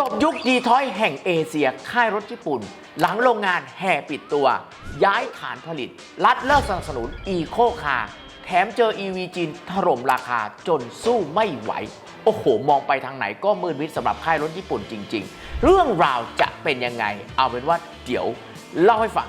จบยุคดีทอยแห่งเอเชียค่ายรถญี่ปุ่น หลังโรงงานแห่ปิดตัว ย้ายฐานผลิต รัดเลิกสนับสนุนอีโคคาร์แถมเจอ EV จีนถล่มราคาจนสู้ไม่ไหว โอ้โห มองไปทางไหนก็มืดมิดสำหรับค่ายรถญี่ปุ่นจริง ๆ เรื่องราวจะเป็นยังไง เอาเป็นว่าเดี๋ยวเล่าให้ฟัง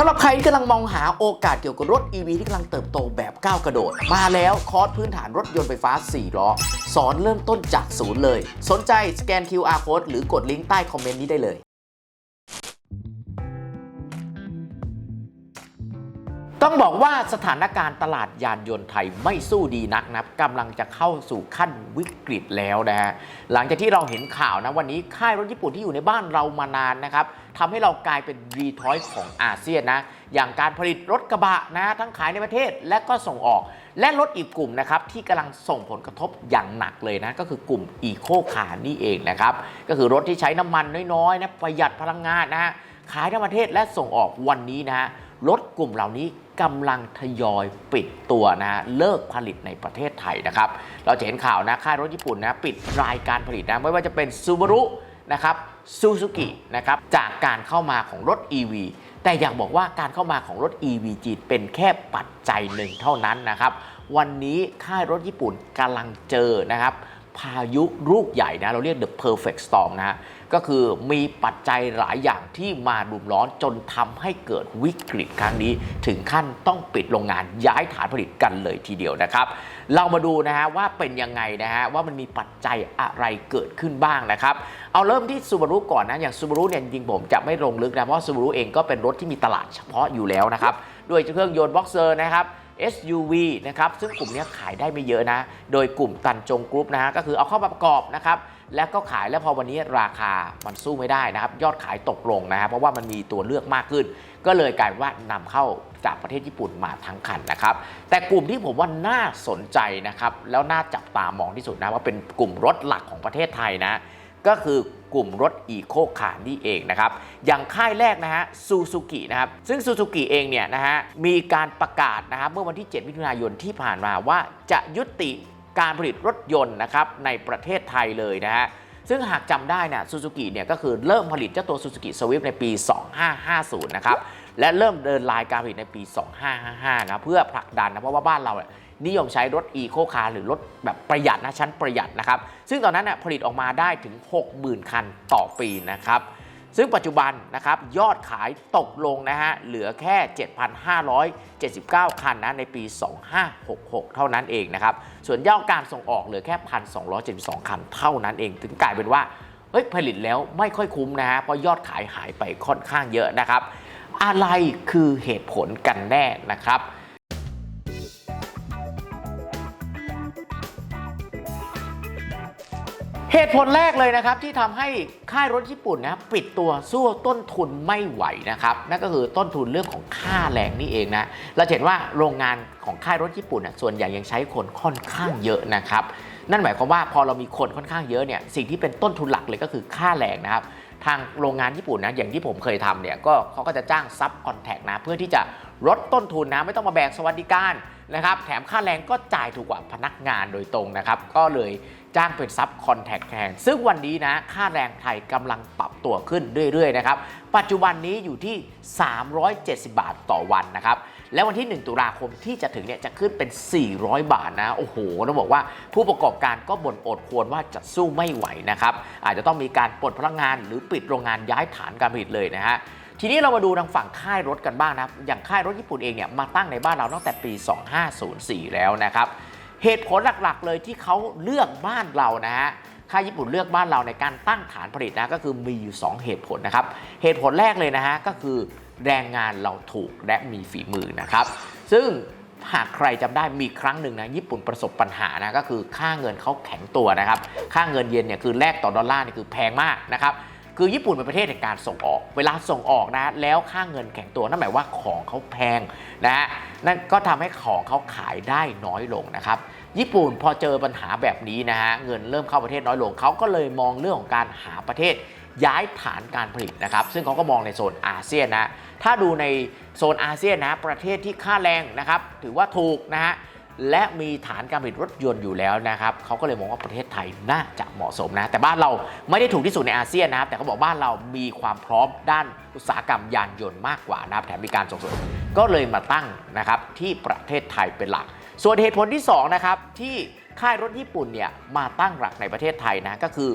สำหรับใครที่กำลังมองหาโอกาสเกี่ยวกับรถ EV ที่กำลังเติบโตแบบก้าวกระโดด มาแล้วคอร์สพื้นฐานรถยนต์ไฟฟ้า 4 ล้อ สอนเริ่มต้นจากศูนย์เลย สนใจสแกน QR code หรือกดลิงก์ใต้คอมเมนต์นี้ได้เลยต้องบอกว่าสถานการณ์ตลาดยานยนต์ไทยไม่สู้ดีนักนะกำลังจะเข้าสู่ขั้นวิกฤตแล้วนะฮะหลังจากที่เราเห็นข่าวนะวันนี้ค่ายรถญี่ปุ่นที่อยู่ในบ้านเรามานานนะครับ ทำให้เรากลายเป็นรีทอยของอาเซียนนะ อย่างการผลิตรถกระบะนะ ทั้งขายในประเทศและก็ส่งออก และรถอีกกลุ่มนะครับ ที่กำลังส่งผลกระทบอย่างหนักเลยนะ ก็คือกลุ่มอีโคคาร์นี่เองนะครับ ก็คือรถที่ใช้น้ำมันน้อยๆนะประหยัดพลังงานนะฮะขายในประเทศและส่งออกวันนี้นะฮะรถกลุ่มเหล่านี้กำลังทยอยปิดตัวนะฮะเลิกผลิตในประเทศไทยนะครับ เราจะเห็นข่าวนะค่ายรถญี่ปุ่นนะปิดรายการผลิตนะไม่ว่าจะเป็นซูบารุนะครับ ซูซูกินะครับจากการเข้ามาของรถ EV แต่อยากบอกว่าการเข้ามาของรถ EV จีนเป็นแค่ปัจจัยหนึ่งเท่านั้นนะครับ วันนี้ค่ายรถญี่ปุ่นกำลังเจอนะครับ พายุลูกใหญ่นะเราเรียก the perfect storm นะฮะก็คือมีปัจจัยหลายอย่างที่มารุมร้อนจนทำให้เกิดวิกฤตครั้งนี้ ถึงขั้นต้องปิดโรงงานย้ายฐานผลิตกันเลยทีเดียวนะครับ เรามาดูนะฮะว่าเป็นยังไงนะฮะว่ามันมีปัจจัยอะไรเกิดขึ้นบ้างนะครับ เอาเริ่มที่ซูบารุก่อนนะ อย่างซูบารุเนี่ยจริงๆผมจะไม่ลงลึกนะเพราะซูบารุเองก็เป็นรถที่มีตลาดเฉพาะอยู่แล้วนะครับด้วยเครื่องยนต์บ็อกเซอร์นะครับ SUV นะครับซึ่งกลุ่มนี้ขายได้ไม่เยอะนะ โดยกลุ่มตันจงกรุ๊ปนะฮะก็คือเอาเข้ามาประกอบนะครับแล้วก็ขายแล้วพอวันนี้ราคามันสู้ไม่ได้นะครับ ยอดขายตกลงนะฮะเพราะว่ามันมีตัวเลือกมากขึ้น ก็เลยกลายว่านำเข้าจากประเทศญี่ปุ่นมาทั้งคันนะครับ แต่กลุ่มที่ผมว่าน่าสนใจนะครับ แล้วน่าจับตามองที่สุดนะว่าเป็นกลุ่มรถหลักของประเทศไทยนะ ก็คือ กลุ่มรถอีโคคาร์นี่เองนะครับ อย่างค่ายแรกนะฮะซูซูกินะครับ ซึ่งซูซูกิเองเนี่ยนะฮะมีการประกาศนะครับเมื่อวันที่ 7 มิถุนายนที่ผ่านมาว่าจะยุติการผลิตรถยนต์นะครับในประเทศไทยเลยนะฮะซึ่งหากจำได้นะซูซูกิเนี่ยก็คือเริ่มผลิตเจ้าตัวซูซูกิสวิฟในปี 2550 นะครับ และเริ่มเดินลายการผลิตในปี 2555 นะ เพื่อผลักดันนะ เพราะว่าบ้านเราเนี่ย นิยมใช้รถอีโคคาร์หรือรถแบบประหยัดนะชั้นประหยัดนะครับ ซึ่งตอนนั้นน่ะผลิตออกมาได้ถึง 60,000 คันต่อปีนะครับซึ่งปัจจุบันนะครับยอดขายตกลงนะฮะเหลือแค่ 7,579 คันนะในปี 2566 เท่านั้นเองนะครับส่วนยอดการส่งออกเหลือแค่ 1,272 คันเท่านั้นเอง ถึงกลายเป็นว่าเฮ้ยผลิตแล้วไม่ค่อยคุ้มนะฮะเพราะยอดขายหายไปค่อนข้างเยอะนะครับ อะไรคือเหตุผลกันแน่นะครับ เหตุผลแรกเลยนะครับที่ทำให้ค่ายรถญี่ปุ่นนะปิดตัวสู้ต้นทุนไม่ไหวนะครับนั่นก็คือต้นทุนเรื่องของค่าแรงนี่เองนะเราเห็นว่าโรงงานของค่ายรถญี่ปุ่นส่วนใหญ่ยังใช้คนค่อนข้างเยอะนะครับนั่นหมายความว่าพอเรามีคนค่อนข้างเยอะเนี่ยสิ่งที่เป็นต้นทุนหลักเลยก็คือค่าแรงนะครับทางโรงงานญี่ปุ่นนะอย่างที่ผมเคยทำเนี่ยก็เขาก็จะจ้างซับคอนแทคนะเพื่อที่จะลดต้นทุนนะไม่ต้องมาแบกสวัสดิการนะครับแถมค่าแรงก็จ่ายถูกกว่าพนักงานโดยตรงนะครับก็เลย จ้างเป็นซับคอนแทคแทนซึ่งวันนี้นะค่าแรงไทยกำลังปรับตัวขึ้นเรื่อยๆนะครับปัจจุบันนี้อยู่ที่ 370 บาทต่อวันนะครับแล้ววันที่ 1 ตุลาคมที่จะถึงเนี่ยจะขึ้นเป็น 400 บาทนะโอ้โหต้องบอกว่าผู้ประกอบการก็บ่นอดควรว่าจะสู้ไม่ไหวนะครับอาจจะต้องมีการปลดพนักงาน หรือปิดโรงงานย้ายฐานการผลิตเลยนะฮะทีนี้เรามาดูทางฝั่งค่ายรถกันบ้างนะอย่างค่ายรถญี่ปุ่นเองเนี่ยมาตั้งในบ้านเราตั้งแต่ปี 2504 แล้วนะครับ เหตุผลหลักๆ เลยที่เขาเลือกบ้านเรานะฮะค่ายญี่ปุ่นเลือกบ้านเราในการตั้งฐานผลิตนะก็คือมีอยู่ 2 เหตุผลนะครับ เหตุผลแรกเลยนะฮะก็คือแรงงานเราถูกและมีฝีมือนะครับ ซึ่งหากใครจำได้มีครั้งหนึ่งนะญี่ปุ่นประสบปัญหานะก็คือค่าเงินเขาแข็งตัวนะครับ ค่าเงินเยนเนี่ยคือแลกต่อดอลลาร์นี่คือแพงมากนะครับ คือญี่ปุ่นเป็นประเทศแห่งการส่งออก เวลาส่งออกนะ แล้วค่าเงินแข็งตัวนั่นหมายว่าของเขาแพงนะ นั่นก็ทำให้ของเขาขายได้น้อยลงนะครับ ญี่ปุ่นพอเจอปัญหาแบบนี้นะฮะ เงินเริ่มเข้าประเทศน้อยลง เขาก็เลยมองเรื่องของการหาประเทศย้ายฐานการผลิตนะครับ ซึ่งเขาก็มองในโซนอาเซียนนะ ถ้าดูในโซนอาเซียนนะ ประเทศที่ค่าแรงนะครับ ถือว่าถูกนะฮะ และมีฐานการผลิตรถยนต์อยู่แล้วนะครับเขาก็เลยมองว่าประเทศไทยน่าจะเหมาะสมนะ แต่บ้านเราไม่ได้ถูกที่สุดในอาเซียนนะครับแต่เขาบอกบ้านเรามีความพร้อมด้านอุตสาหกรรมยานยนต์มากกว่านะครับแถมมีการส่งเสริมก็เลยมาตั้งนะครับที่ประเทศไทยเป็นหลัก ส่วนเหตุผลที่สองนะครับที่ค่ายรถญี่ปุ่นเนี่ยมาตั้งหลักในประเทศไทยนะก็คือ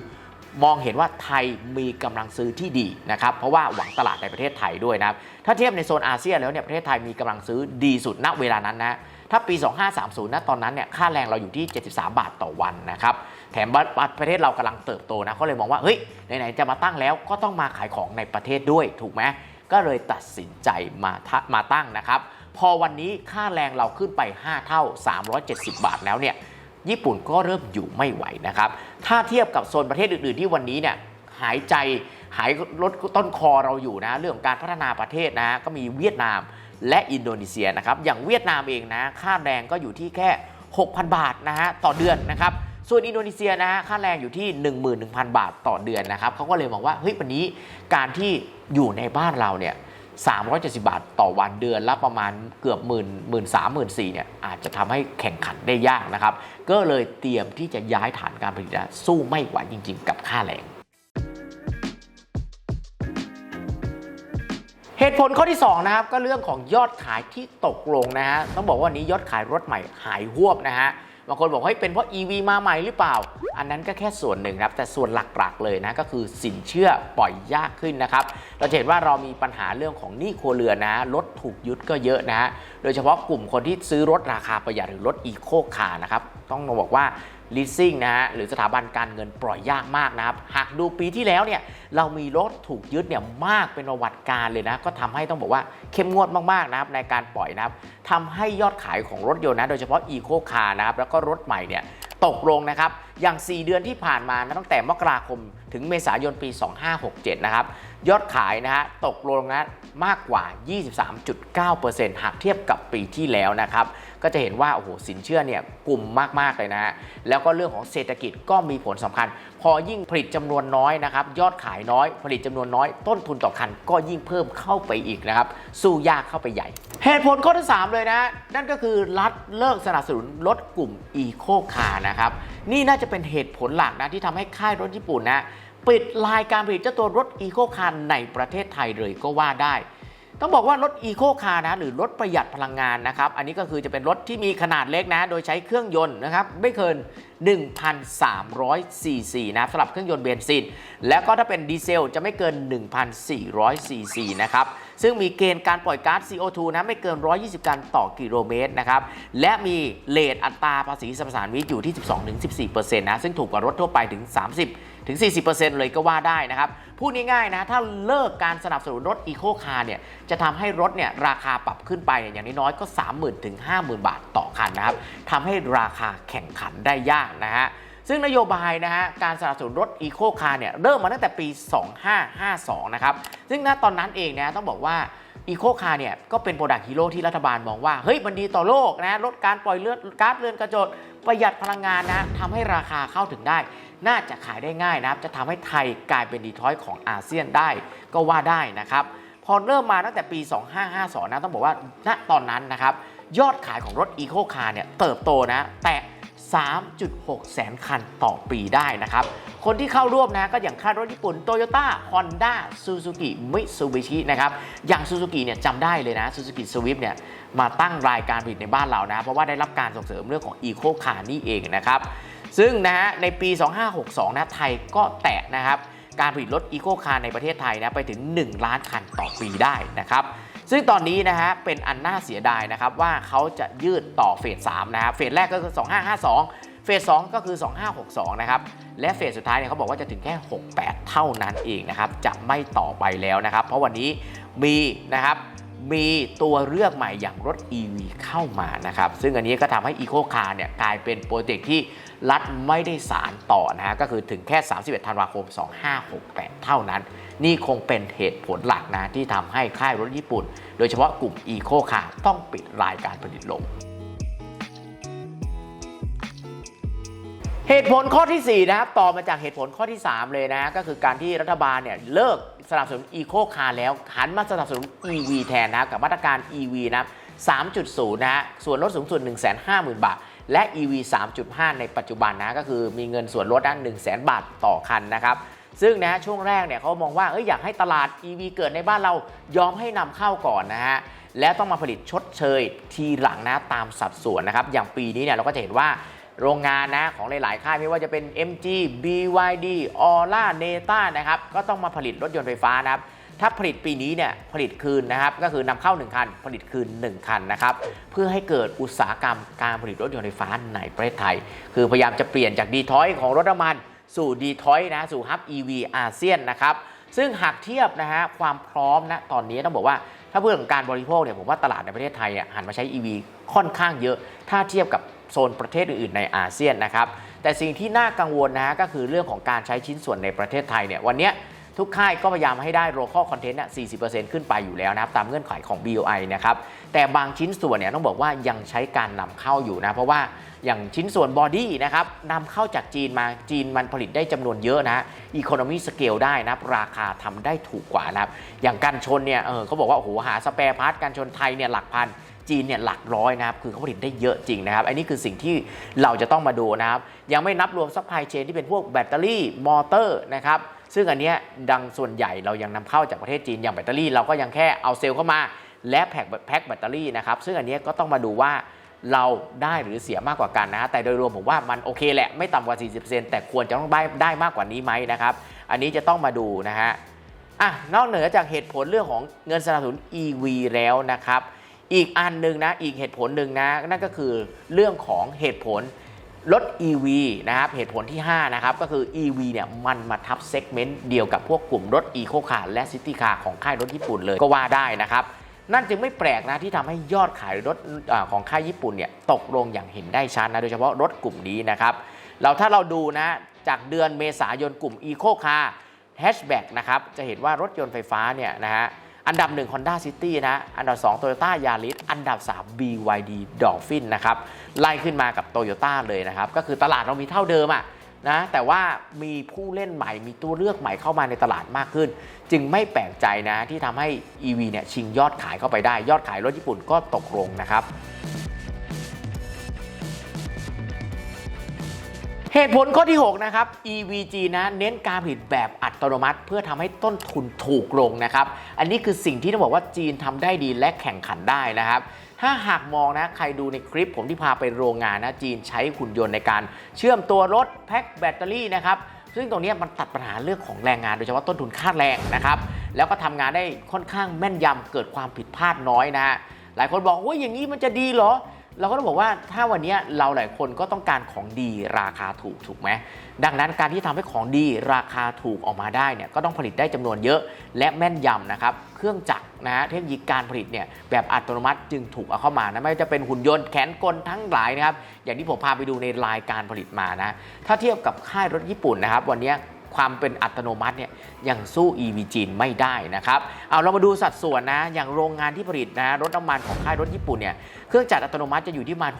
มองเห็นว่าไทยมีกำลังซื้อที่ดีนะครับเพราะว่าหวังตลาดในประเทศไทยด้วยนะครับถ้าเทียบในโซนอาเซียนแล้วเนี่ยประเทศไทยมีกำลังซื้อดีสุดณเวลานั้นนะ ถ้าปี 2530นะตอนนั้นเนี่ยค่าแรงเราอยู่ที่ 73 บาทต่อวันนะครับแถมประเทศเรากำลังเติบโตนะเขาเลยมองว่าเฮ้ยไหนๆจะมาตั้งแล้วก็ต้องมาขายของในประเทศด้วยถูกไหมก็เลยตัดสินใจมาทมาตั้งนะครับ พอวันนี้ค่าแรงเราขึ้นไป 5 เท่า 370 บาทแล้วเนี่ยญี่ปุ่นก็เริ่มอยู่ไม่ไหวนะครับ ถ้าเทียบกับโซนประเทศอื่น ๆ ที่วันนี้เนี่ยหายใจหายลดต้นคอเราอยู่นะ เรื่องการพัฒนาประเทศนะก็มีเวียดนาม และอินโดนีเซียนะครับ อย่างเวียดนามเองนะ ค่าแรงก็อยู่ที่แค่ 6,000 บาทนะฮะต่อเดือนนะครับ ส่วนอินโดนีเซียนะฮะค่าแรงอยู่ที่ 11,000 บาทต่อเดือนนะครับเขาก็เลยมองว่าเฮ้ยวันนี้การที่อยู่ในบ้านเราเนี่ย370 บาทต่อวันเดือนละประมาณเกือบหมื่นหมื่นสามหมื่นสี่เนี่ยอาจจะทำให้แข่งขันได้ยากนะครับ ก็เลยเตรียมที่จะย้ายฐานการผลิตนะสู้ไม่ไหวจริง ๆ กับค่าแรง เหตุผลข้อที่2นะครับก็เรื่องของยอดขายที่ตกลงนะฮะต้องบอกว่านี้ยอดขายรถใหม่หายหวบนะฮะบางคนบอกว่าเฮ้เป็นเพราะ EV มาใหม่หรือเปล่า อันนั้นก็แค่ส่วนหนึ่งครับแต่ส่วนหลักๆเลยนะก็คือสินเชื่อปล่อยยากขึ้นนะครับเราเห็นว่าเรามีปัญหาเรื่องของหนี้ครัวเรือนนะรถถูกยึดก็เยอะนะฮะโดยเฉพาะกลุ่มคนที่ซื้อรถราคาประหยัดหรือรถอีโคคาร์นะครับต้องบอกว่า leasing นะฮะหรือสถาบันการเงินปล่อยยากมากนะครับ หากดูปีที่แล้วเนี่ยเรามีรถถูกยึดเนี่ยมากเป็นประวัติการเลยนะ ก็ทำให้ต้องบอกว่าเข้มงวดมากๆนะครับในการปล่อยนะครับทำให้ยอดขายของรถยนต์นะโดยเฉพาะ Eco Car นะครับแล้วก็รถใหม่เนี่ยตกลงนะครับ อย่าง 4 เดือนที่ผ่านมานะตั้งแต่มกราคมถึงเมษายนปี 2567 นะครับ ยอดขายนะฮะตกลงนะมากกว่า 23.9%หากเทียบกับปีที่แล้วนะครับ ก็จะเห็นว่าโอ้โหสินเชื่อเนี่ยกลุ่มมากๆเลยนะฮะแล้วก็เรื่องของเศรษฐกิจก็มีผลสำคัญ พอยิ่งผลิตจำนวนน้อยนะครับยอดขายน้อย ผลิตจำนวนน้อย ต้นทุนต่อคันก็ยิ่งเพิ่มเข้าไปอีกนะครับสู้ยากเข้าไปใหญ่ เหตุผลข้อที่ 3 เลยนะ นั่นก็คือรัฐเลิกสนับสนุนรถกลุ่ม Eco Car นะครับนี่น่าจะเป็นเหตุผลหลักนะที่ทำให้ค่ายรถญี่ปุ่นนะปิดลายการผลิตเจ้าตัวรถ Eco Car ในประเทศไทยเลยก็ว่าได้ ต้องบอกว่ารถ Eco Car นะหรือรถประหยัดพลังงานนะครับ อันนี้ก็คือจะเป็นรถที่มีขนาดเล็กนะ โดยใช้เครื่องยนต์นะครับ ไม่เกิน 1,300ซีซีนะสำหรับเครื่องยนต์เบนซิน แล้วก็ถ้าเป็นดีเซลจะไม่เกิน 1,400ซีซีนะครับ ซึ่งมีเกณฑ์การปล่อยก๊าซ CO2 นะไม่เกิน 120ตันต่อกิโลเมตรนะครับ และมีเลทอัตราภาษีสรรพสามิตอยู่ที่ 12-14%นะซึ่งถูกกว่ารถทั่วไปถึง 30 ถึง 40%เลยก็ว่าได้นะครับ พูดง่ายๆนะ ถ้าเลิกการสนับสนุนรถอีโคคาร์เนี่ย จะทำให้รถเนี่ยราคาปรับขึ้นไปเนี่ยอย่างน้อยๆก็ 30,000ถึง50,000 บาทต่อคันนะครับทำให้ราคาแข่งขันได้ยากนะฮะซึ่งนโยบายนะฮะการสนับสนุนรถอีโคคาร์เนี่ยเริ่มมาตั้งแต่ปี 2552 นะครับ ซึ่งณตอนนั้นเองนะต้องบอกว่าอีโคคาร์เนี่ยก็เป็นโปรดักต์ฮีโร่ที่รัฐบาลมองว่า เฮ้ยมันดีต่อโลกนะลดการปล่อยเลือดก๊าซเรือนกระจกประหยัดพลังงานนะทำให้ราคาเข้าถึงได้ น่าจะขายได้ง่ายนะครับ จะทำให้ไทยกลายเป็นดีทรอยต์ของอาเซียนได้ก็ว่าได้นะครับ พอเริ่มมาตั้งแต่ปี 2552 นะ ต้องบอกว่าณตอนนั้นนะครับ ยอดขายของรถ Eco Car เนี่ยเติบโตนะ แตะ3.6 แสนคันต่อปีได้นะครับ คนที่เข้าร่วมนะก็อย่างค่ายรถญี่ปุ่น Toyota Honda Suzuki Mitsubishi นะครับ อย่าง Suzuki เนี่ยจำได้เลยนะ Suzuki Swift เนี่ยมาตั้งรายการผลิตในบ้านเรานะ เพราะว่าได้รับการส่งเสริมเรื่องของ Eco Car นี่เองนะครับ ซึ่งนะฮะในปี 2562 นะไทยก็แตะนะครับการผลิตรถอีโคคาร์ในประเทศไทยนะไปถึง 1 ล้านคันต่อปีได้นะครับซึ่งตอนนี้นะฮะเป็นอันน่าเสียดายนะครับว่าเขาจะยืดต่อเฟส3นะครับเฟสแรกก็คือ 2552 เฟส2ก็คือ 2562 นะครับและเฟสสุดท้ายเนี่ยเขาบอกว่าจะถึงแค่ 68 เท่านั้นเองนะครับจะไม่ต่อไปแล้วนะครับ เพราะวันนี้มีนะครับ มีตัวเลือกใหม่อย่างรถ EV เข้ามานะครับ ซึ่งอันนี้ก็ทำให้ Eco Car เนี่ยกลายเป็นโปรเจกต์ที่รัฐไม่ได้สารต่อนะฮะ ก็คือถึงแค่ 31 ธันวาคม 2568 เท่านั้น นี่คงเป็นเหตุผลหลักนะที่ทำให้ค่ายรถญี่ปุ่น โดยเฉพาะกลุ่ม Eco Car ต้องปิดรายการผลิตลง เหตุผลข้อทีสี่ 4 นะครับ ต่อมาจากเหตุผลข้อที่ 3 เลยนะ ก็คือการที่รัฐบาลเนี่ยเลิกสนับสนุนอีโคคาร์แล้ว หันมาสนับสนุน EV แทนนะครับกับมาตรการ EV นะ 3.0 นะฮะ ส่วนลดสูงสุด 150,000 บาท และ EV 3.5 ในปัจจุบันนะ ก็คือมีเงินส่วนลดนะ100,000 บาทต่อคันนะครับ ซึ่งนะช่วงแรกเนี่ยเขามองว่าเอยอยากให้ตลาด EV เกิดในบ้านเรายอมให้นำเข้าก่อนนะฮะและต้องมาผลิตชดเชยทีหลังนะตามสัดส่วนนะครับ อย่างปีนี้เนี่ยเราก็จะเห็นว่า โรงงานนะของหลาย ๆ ค่ายไม่ว่าจะเป็น MG BYD Aura Neta นะครับก็ต้องมาผลิตรถยนต์ไฟฟ้านะครับถ้าผลิตปีนี้เนี่ยผลิตคืนนะครับก็คือนำเข้า 1 คัน ผลิตคืน 1 คันนะครับเพื่อให้เกิดอุตสาหกรรมการผลิตรถยนต์ไฟฟ้าในประเทศไทย คือพยายามจะเปลี่ยนจากดีทอยของรถน้ำมันสู่ดีทอยนะสู่ฮับ EV อาเซียนนะครับซึ่งหากเทียบนะฮะความพร้อมนะตอนนี้ต้องบอกว่าถ้าเพื่อของการบริโภคเนี่ยผมว่าตลาดในประเทศไทยหันมาใช้ EV ค่อนข้างเยอะ ถ้าเทียบกับ โซนประเทศอื่นๆในอาเซียนนะครับ แต่สิ่งที่น่ากังวลนะฮะก็คือเรื่องของการใช้ชิ้นส่วนในประเทศไทยเนี่ยวันนี้ทุกค่ายก็พยายามให้ได้ local content น่ะ40%ขึ้นไปอยู่แล้วนะครับ ตามเงื่อนไขของ BOI นะครับ แต่บางชิ้นส่วนเนี่ยต้องบอกว่ายังใช้การนำเข้าอยู่นะ เพราะว่าอย่างชิ้นส่วนบอดี้นะครับนำเข้าจากจีนมาจีนมันผลิตได้จำนวนเยอะนะ economy scale ได้นะครับราคาทำได้ถูกกว่านะครับ อย่างกันชนเนี่ยเออเขาบอกว่าโอ้โหหาสเปร์พาร์ทกันชนไทยเนี่ยหลักพัน จีนเนี่ยหลักร้อยนะครับคือเขาผลิตได้เยอะจริงนะครับอันนี้คือสิ่งที่เราจะต้องมาดูนะครับยังไม่นับรวมซัพพลายเชนที่เป็นพวกแบตเตอรี่มอเตอร์นะครับซึ่งอันเนี้ยดังส่วนใหญ่เรายังนำเข้าจากประเทศจีนอย่างแบตเตอรี่เราก็ยังแค่เอาเซลล์เข้ามา และแพ็คแพ็คแบตเตอรี่นะครับซึ่งอันเนี้ยก็ต้องมาดูว่าเราได้หรือเสียมากกว่ากันนะแต่โดยรวมผมว่ามันโอเคแหละไม่ต่ำกว่า 40%แต่ควรจะต้องได้ได้มากกว่านี้ไหมนะครับอันนี้จะต้องมาดูนะฮะอะนอกเหนือจากเหตุผลเรื่องของเงินสนับสนุน EV แล้วนะครับ อีกอันหนึ่งนะอีกเหตุผลหนึ่งนะนั่นก็คือเรื่องของเหตุผลรถ EV นะครับเหตุผลที่ 5 นะครับ ก็คือ EV เนี่ยมันมาทับเซกเมนต์เดียวกับพวกกลุ่มรถ Eco Car และ City Car ของค่ายรถญี่ปุ่นเลยก็ว่าได้นะครับนั่นจึงไม่แปลกนะที่ทำให้ยอดขายรถอของค่ายญี่ปุ่นเนี่ยตกลงอย่างเห็นได้ชัดนะโดยเฉพาะรถกลุ่มนี้นะครับเราถ้าเราดูนะจากเดือนเมษายนกลุ่ม Eco Car แฮชแบ็กนะครับจะเห็นว่ารถยนต์ไฟฟ้าเนี่ยนะฮะ อันดับ 1 Honda City นะ อันดับ 2 Toyota Yaris อันดับ 3 BYD Dolphin นะครับ ไล่ขึ้นมากับ Toyota เลยนะครับ ก็คือตลาดเรามีเท่าเดิมอะนะ แต่ว่ามีผู้เล่นใหม่ มีตัวเลือกใหม่เข้ามาในตลาดมากขึ้น จึงไม่แปลกใจนะที่ทำให้ EV เนี่ยชิงยอดขายเข้าไปได้ ยอดขายรถญี่ปุ่นก็ตกลงนะครับ เหตุผลข้อที่ 6 นะครับ EVG นะเน้นการผลิตแบบอัตโนมัติ เพื่อทำให้ต้นทุนถูกลงนะครับ อันนี้คือสิ่งที่ต้องบอกว่าจีนทำได้ดีและแข่งขันได้นะครับ ถ้าหากมองนะใครดูในคลิปผมที่พาไปโรงงานนะจีนใช้หุ่นยนต์ในการเชื่อมตัวรถแพ็คแบตเตอรี่นะครับซึ่งตรงนี้มันตัดปัญหาเรื่องของแรงงานโดยเฉพาะต้นทุนค่าแรงนะครับ แล้วก็ทำงานได้ค่อนข้างแม่นยำเกิดความผิดพลาดน้อยนะฮะหลายคนบอกว่าอย่างนี้มันจะดีเหรอ เราก็ต้องบอกว่าถ้าวันนี้เราหลายคนก็ต้องการของดีราคาถูกถูกไหมดังนั้นการที่ทำให้ของดีราคาถูกออกมาได้เนี่ยก็ต้องผลิตได้จำนวนเยอะ และแม่นยำนะครับเครื่องจักรนะฮะเทคนิคการผลิตเนี่ยแบบอัตโนมัติจึงถูกเอาเข้ามานะไม่ว่าจะเป็นหุ่นยนต์แขนกลทั้งหลายนะครับอย่างที่ผมพาไปดูในรายการผลิตมานะถ้าเทียบกับค่ายรถญี่ปุ่นนะครับวันนี้ ความเป็นอัตโนมัติเนี่ยยังสู้ EV จีนไม่ได้นะครับ เอาเรามาดูสัดส่วนนะ อย่างโรงงานที่ผลิตนะรถน้ำมันของค่ายรถญี่ปุ่นเนี่ยเครื่องจักรอัตโนมัติจะอยู่ที่ประมาณ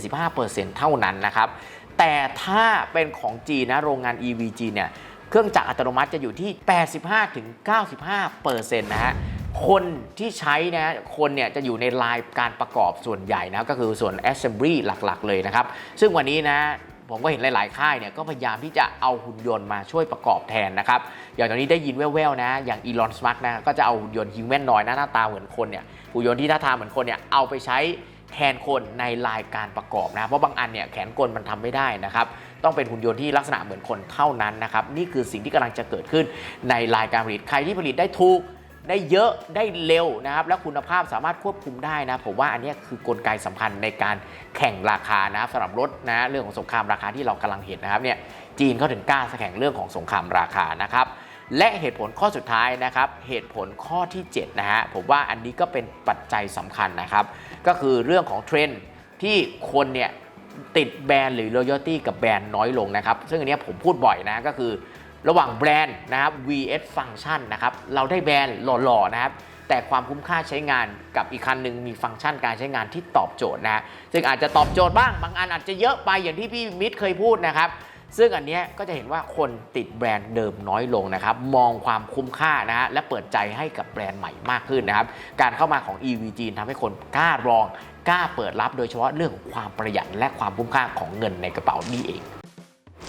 60-75%เท่านั้นนะครับ แต่ถ้าเป็นของจีนนะโรงงาน EV จีนเนี่ยเครื่องจักรอัตโนมัติจะอยู่ที่ 85-95%นะฮะคนที่ใช้นะคนเนี่ยจะอยู่ในลายการประกอบส่วนใหญ่นะก็คือส่วน assembly หลักๆ เลยนะครับ ซึ่งวันนี้นะ ผมก็เห็นหลาย ๆ ค่ายเนี่ยก็พยายามที่จะเอาหุ่นยนต์มาช่วยประกอบแทนนะครับ อย่างตอนนี้ได้ยินแว่วๆนะ อย่างอีลอนสมัคนะก็จะเอาหุ่นยนต์ฮิวแมนนอยหน้าตาเหมือนคนเนี่ยหุ่นยนต์ที่หน้าตาเหมือนคนเนี่ยเอาไปใช้แทนคนในลายการประกอบนะ เพราะบางอันเนี่ยแขนกลมันทำไม่ได้นะครับ ต้องเป็นหุ่นยนต์ที่ลักษณะเหมือนคนเท่านั้นนะครับ นี่คือสิ่งที่กำลังจะเกิดขึ้นในรายการผลิต ใครที่ผลิตได้ถูก ได้เยอะได้เร็วนะครับ และคุณภาพสามารถควบคุมได้นะ ผมว่าอันนี้คือกลไกสำคัญในการแข่งราคานะครับสำหรับรถนะเรื่องของสงครามราคาที่เรากำลังเห็นนะครับเนี่ยจีนเขาถึงกล้าแข่งเรื่องของสงครามราคานะครับและเหตุผลข้อสุดท้ายนะครับ เหตุผลข้อที่7นะฮะผมว่าอันนี้ก็เป็นปัจจัยสำคัญนะครับ ก็คือเรื่องของเทรนด์ที่คนเนี่ยติดแบรนด์หรือ loyalty กับแบรนด์น้อยลงนะครับ ซึ่งอันนี้ผมพูดบ่อยนะก็คือ ระหว่างแบรนด์นะครับ vs ฟังก์ชันนะครับ เราได้แบรนด์หล่อๆนะครับ แต่ความคุ้มค่าใช้งานกับอีกคันหนึ่งมีฟังก์ชันการใช้งานที่ตอบโจทย์นะซึ่งอาจจะตอบโจทย์บ้าง บางอันอาจจะเยอะไปอย่างที่พี่มิตรเคยพูดนะครับ ซึ่งอันนี้ก็จะเห็นว่าคนติดแบรนด์เดิมน้อยลงนะครับ มองความคุ้มค่านะฮะและเปิดใจให้กับแบรนด์ใหม่มากขึ้นนะครับ การเข้ามาของ EV จีนทำให้คนกล้าลองกล้าเปิดรับโดยเฉพาะเรื่องของความประหยัดและความคุ้มค่าของเงินในกระเป๋านี่เอง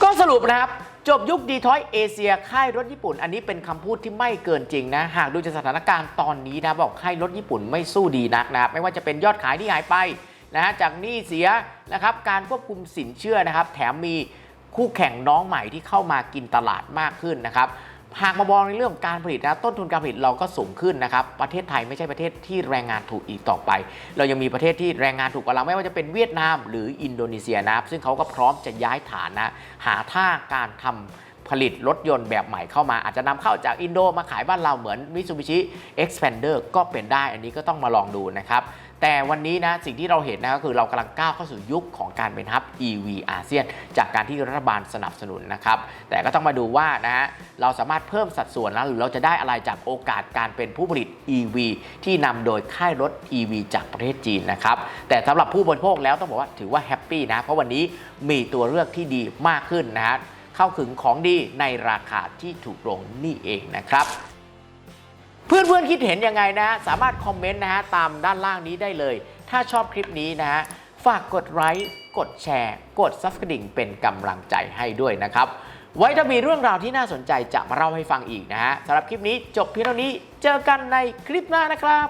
ก็สรุปนะครับ จบยุคดีทอยเอเชียค่ายรถญี่ปุ่น อันนี้เป็นคำพูดที่ไม่เกินจริงนะ หากดูจากสถานการณ์ตอนนี้นะ บอกค่ายรถญี่ปุ่นไม่สู้ดีนักนะครับไม่ว่าจะเป็นยอดขายที่หายไปนะฮะจากหนี้เสียนะครับการควบคุมสินเชื่อนะครับ แถมมีคู่แข่งน้องใหม่ที่เข้ามากินตลาดมากขึ้นนะครับ หากมามองในเรื่องการผลิตนะต้นทุนการผลิตเราก็สูงขึ้นนะครับ ประเทศไทยไม่ใช่ประเทศที่แรงงานถูกอีกต่อไป เรายังมีประเทศที่แรงงานถูกกว่าเราไม่ว่าจะเป็นเวียดนาม หรืออินโดนีเซียนะซึ่งเขาก็พร้อมจะย้ายฐานนะหาท่าการทำผลิตรถยนต์แบบใหม่เข้ามา อาจจะนำเข้าจากอินโดมาขายบ้านเราเหมือน Mitsubishi Expander ก็เป็นได้อันนี้ก็ต้องมาลองดูนะครับ แต่วันนี้นะสิ่งที่เราเห็นนะก็คือเรากำลังก้าวเข้าสู่ยุคของการเป็นฮับ EV อาเซียน จากการที่รัฐบาลสนับสนุนนะครับ แต่ก็ต้องมาดูว่านะฮะเราสามารถเพิ่มสัดส่วนแล้วหรือเราจะได้อะไรจากโอกาสการเป็นผู้ผลิต EV ที่นำโดยค่ายรถ EV จากประเทศจีนนะครับแต่สำหรับผู้บริโภคแล้วต้องบอกว่าถือว่าแฮปปี้นะเพราะวันนี้มีตัวเลือกที่ดีมากขึ้นนะฮะเข้าถึงของดีในราคาที่ถูกลงนี่เองนะครับ เพื่อนเพื่อนๆคิดเห็นยังไงนะ สามารถคอมเมนต์นะฮะตามด้านล่างนี้ได้เลย ถ้าชอบคลิปนี้นะฮะฝากกดไลค์กดแชร์ กดซับสกระดิ่งเป็นกำลังใจให้ด้วยนะครับ ไว้ถ้ามีเรื่องราวที่น่าสนใจจะมาเล่าให้ฟังอีกนะฮะสำหรับคลิปนี้จบเพียงเท่านี้เจอกันในคลิปหน้านะครับ